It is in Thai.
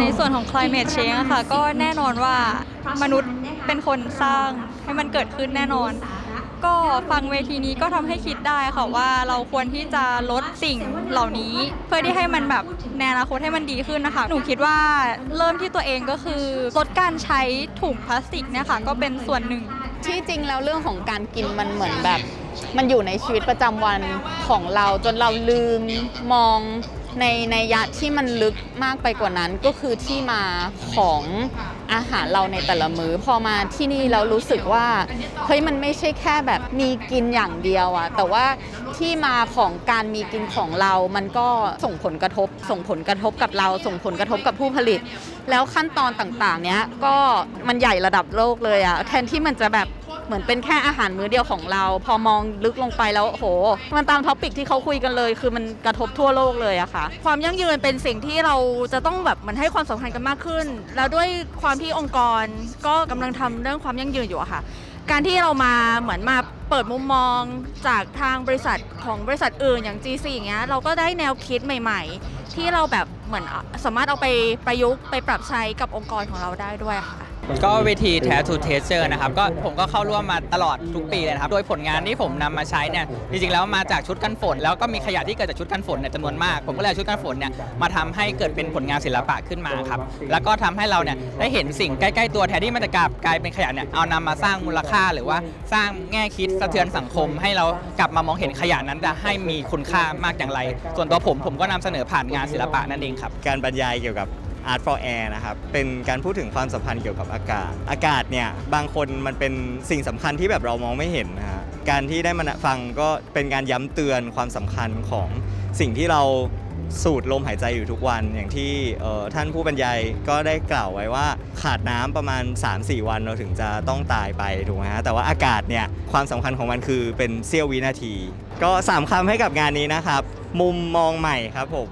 ในส่วนของ climate change อะค่ะก็แน่นอนว่ามนุษย์เป็นคนสร้างให้มันเกิดขึ้นแน่นอน ก็ฟังเวทีนี้ก็ทำให้คิดได้ค่ะว่าเราควรที่จะลดสิ่งเหล่านี้ เพื่อที่ให้มันแบบในอนาคตให้มันดีขึ้นนะคะ หนูคิดว่าเริ่มที่ตัวเองก็คือลดการใช้ถุงพลาสติกเนี่ยค่ะก็เป็นส่วนหนึ่ง ที่จริงแล้วเรื่องของการกินมันเหมือนแบบ มันอยู่ในชีวิตประจำวันของเราจนเราลืมมอง ในในยะที่มันลึกมากไปกว่านั้นก็คือที่มาของอาหารเราในแต่ละมือ้อพอมาที่นี่เรารู้สึกว่าเฮ้ยมันไม่ใช่แค่แบบมีกินอย่างเดียวอะแต่ว่าที่มาของการมีกินของเรา มันก็ส่งผลกระทบ ส่งผลกระทบกับเรา ส่งผลกระทบกับผู้ผลิต แล้วขั้นตอนต่างๆ เนี้ยก็มันใหญ่ระดับโลกเลยอะแทนที่มันจะแบบ เหมือนเป็นแค่อาหารมื้อเดียวของเรา พอมองลึกลงไปแล้วโห มันตามท็อปิกที่เขาคุยกันเลย คือมันกระทบทั่วโลกเลยอะค่ะ ความยั่งยืนเป็นสิ่งที่เราจะต้องแบบเหมันให้ความสำคัญกันมากขึ้น แล้วด้วยความที่องค์กรก็กำลังทำเรื่องความยั่งยืนอยู่อะค่ะ การที่เรามาเหมือนมาเปิดมุมมองจากทางบริษัทของบริษัทอื่นอย่าง G4 อย่างเงี้ยเราก็ได้แนวคิดใหม่ ๆ ที่เราแบบ เหมือนสามารถเอาไปประยุกต์ไปปรับใช้กับองค์กรของเราได้ด้วยค่ะ ก็เวที t a t to Taster นะครับก็ผมก็เข้าร่วมมาตลอดทุกปีเลยนะครับ โดยผลงานที่ผมนำมาใช้เนี่ยจริงๆแล้วมาจากชุดกันฝน แล้วก็มีขยะที่เกิดจากชุดกันฝนเนี่ยจำนวนมาก ผมก็เลยเอาชุดกันฝนเนี่ยมาทำให้เกิดเป็นผลงานศิลปะขึ้นมาครับแล้วก็ทำให้เราเนี่ยได้เห็นสิ่งใกล้ๆตัวแทนที่มันจะกลายกลายเป็นขยะเนี่ยเอานำมาสร้างมูลค่าหรือว่าสร้างแง่คิดสะเทือนสังคม ให้เรากลับมามองเห็นขยะนั้นจะให้มีคุณค่ามากอย่างไร ส่วนตัวผมผมก็นำเสนอผ่านงานศิลปะนั่นเองครับ การบรรยายเกี่ยวกับ Art for Air นะครับ เป็นการพูดถึงความสัมพันธ์เกี่ยวกับอากาศ อากาศเนี่ยบางคนมันเป็นสิ่งสำคัญที่แบบเรามองไม่เห็นนะฮะ การที่ได้มาฟังก็เป็นการย้ำเตือนความสำคัญของสิ่งที่เราสูดลมหายใจอยู่ทุกวันอย่างที่เอ่อท่านผู้บรรยายก็ได้กล่าวไว้ว่าขาดน้ำประมาณ 3-4 วันเราถึงจะต้องตายไปถูกไหมฮะแต่ว่าอากาศเนี่ยความสำคัญของมันคือเป็นเสี้ยววินาที ก็สามคำให้กับงานนี้นะครับ มุมมองใหม่ครับผม